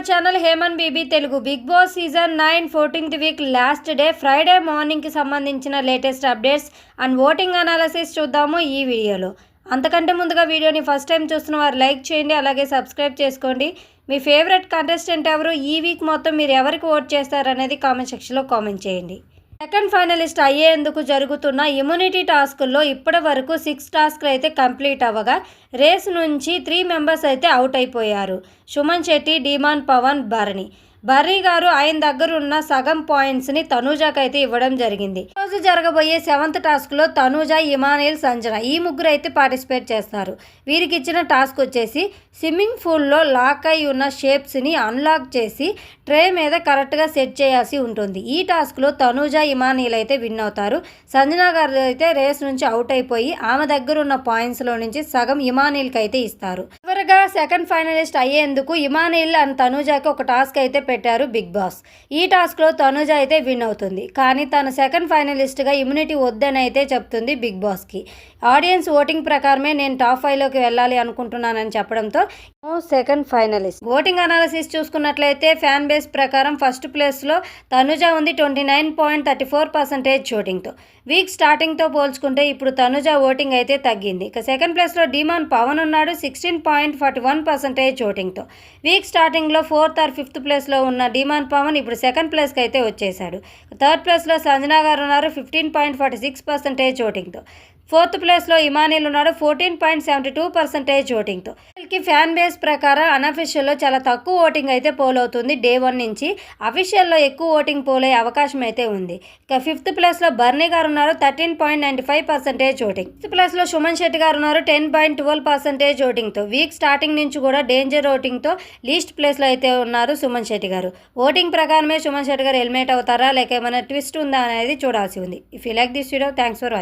Our channel Heman BB Telugu. Bigg Boss season nine fourteenth week last day Friday మార్నింగ్కి సంబంధించిన latest updates and voting analysis చూద్దాము ఈ వీడియోలో. అంతకంటే ముందుగా వీడియోని ఫస్ట్ టైం చూస్తున్న వారు లైక్ చేయండి అలాగే సబ్స్క్రైబ్ చేసుకోండి. మీ ఫేవరెట్ కంటెస్టెంట్ ఎవరు? ఈ వీక్ మొత్తం మీరు ఎవరికి ఓట్ చేస్తారనేది కామెంట్ సెక్షన్లో కామెంట్ చేయండి. సెకండ్ ఫైనలిస్ట్ అయ్యేందుకు జరుగుతున్న ఇమ్యూనిటీ టాస్కుల్లో ఇప్పటి వరకు సిక్స్ టాస్క్లు అయితే కంప్లీట్ అవ్వగా రేస్ నుంచి త్రీ మెంబర్స్ అయితే అవుట్ అయిపోయారు. సుమన్ శెట్టి డిమాన్ పవన్ భరణి. బర్రీ గారు ఆయన దగ్గర ఉన్న సగం పాయింట్స్ని తనూజాకి అయితే ఇవ్వడం జరిగింది. ఈ రోజు జరగబోయే సెవెంత్ టాస్క్లో తనూజ ఇమానియల్ సంజన ఈ ముగ్గురు అయితే పార్టిసిపేట్ చేస్తారు వీరికి ఇచ్చిన టాస్క్ వచ్చేసి స్విమ్మింగ్ పూల్లో లాక్ అయి ఉన్న షేప్స్ని అన్లాక్ చేసి ట్రే మీద కరెక్ట్గా సెట్ చేయాల్సి ఉంటుంది. ఈ టాస్క్లో తనూజ ఇమానియల్ అయితే విన్ అవుతారు. సంజన గారు అయితే రేస్ నుంచి అవుట్ అయిపోయి ఆమె దగ్గర ఉన్న పాయింట్స్లో నుంచి సగం ఇమానియల్కి అయితే ఇస్తారు. సెకండ్ ఫైనలిస్ట్ అయ్యేందుకు ఇమానియల్ అండ్ తనూజాకి ఒక టాస్క్ అయితే పెట్టారు బిగ్ బాస్. ఈ టాస్క్లో తనూజ అయితే విన్ అవుతుంది. కానీ తను సెకండ్ ఫైనలిస్ట్గా ఇమ్యూనిటీ వద్దని అయితే చెప్తుంది బిగ్ బాస్కి. ఆడియన్స్ ఓటింగ్ ప్రకారమే నేను టాప్ ఫైవ్లోకి వెళ్ళాలి అనుకుంటున్నానని చెప్పడంతో సెకండ్ ఫైనలిస్ట్. ఓటింగ్ అనాలిసిస్ చూసుకున్నట్లయితే ఫ్యాన్ బేస్ ప్రకారం ఫస్ట్ ప్లేస్లో తనుజ ఉంది twenty nine point thirty four percentage ఓటింగ్తో week స్టార్టింగ్తో పోల్చుకుంటే ఇప్పుడు తనుజ ఓటింగ్ అయితే తగ్గింది. ఇక సెకండ్ ప్లేస్లో డిమాన్ పవన్ ఉన్నాడు sixteen point forty one percentage ఓటింగ్తో week స్టార్టింగ్లో ఫోర్త్ ఆర్ ఫిఫ్త్ ప్లేస్లో ఉన్న డిమాన్ పవన్ ఇప్పుడు సెకండ్ ప్లేస్కి అయితే వచ్చేశాడు. థర్డ్ ప్లేస్లో సంజనా గారు ఉన్నారు fifteen point forty six percentage ఓటింగ్తో fourth ప్లేస్లో ఇమానియల్ ఉన్నాడు. Fourteen point seventy two percentage ఓటింగ్తో. వీళ్ళకి ఫ్యాన్ బేస్ ప్రకారం అన్అఫిషియల్లో చాలా తక్కువ ఓటింగ్ అయితే పోల్ అవుతుంది. డే వన్ నుంచి అఫీషియల్లో ఎక్కువ ఓటింగ్ పోల్ అయ్యే అవకాశం అయితే ఉంది. ఇక ఫిఫ్త్ ప్లేస్లో బర్నీ గారు ఉన్నారు. Thirteen point ninety five percentage voting. Fifth ప్లేస్లో సుమన్ శెట్టి గారు ఉన్నారు. టెన్ పాయింట్ ట్వెల్వ్ పర్సెంటేజ్ ఓటింగ్తో. వీక్ స్టార్టింగ్ నుంచి కూడా డేంజర్ ఓటింగ్తో లీస్ట్ ప్లేస్లో అయితే ఉన్నారు సుమన్ శెట్టి గారు. ఓటింగ్ ప్రకారమే సుమన్ శెట్టి గారు హెల్మెట్ అవుతారా? లేక ఏమైనా ట్విస్ట్ ఉందా అనేది చూడాల్సి ఉంది. If you like this video thanks for watching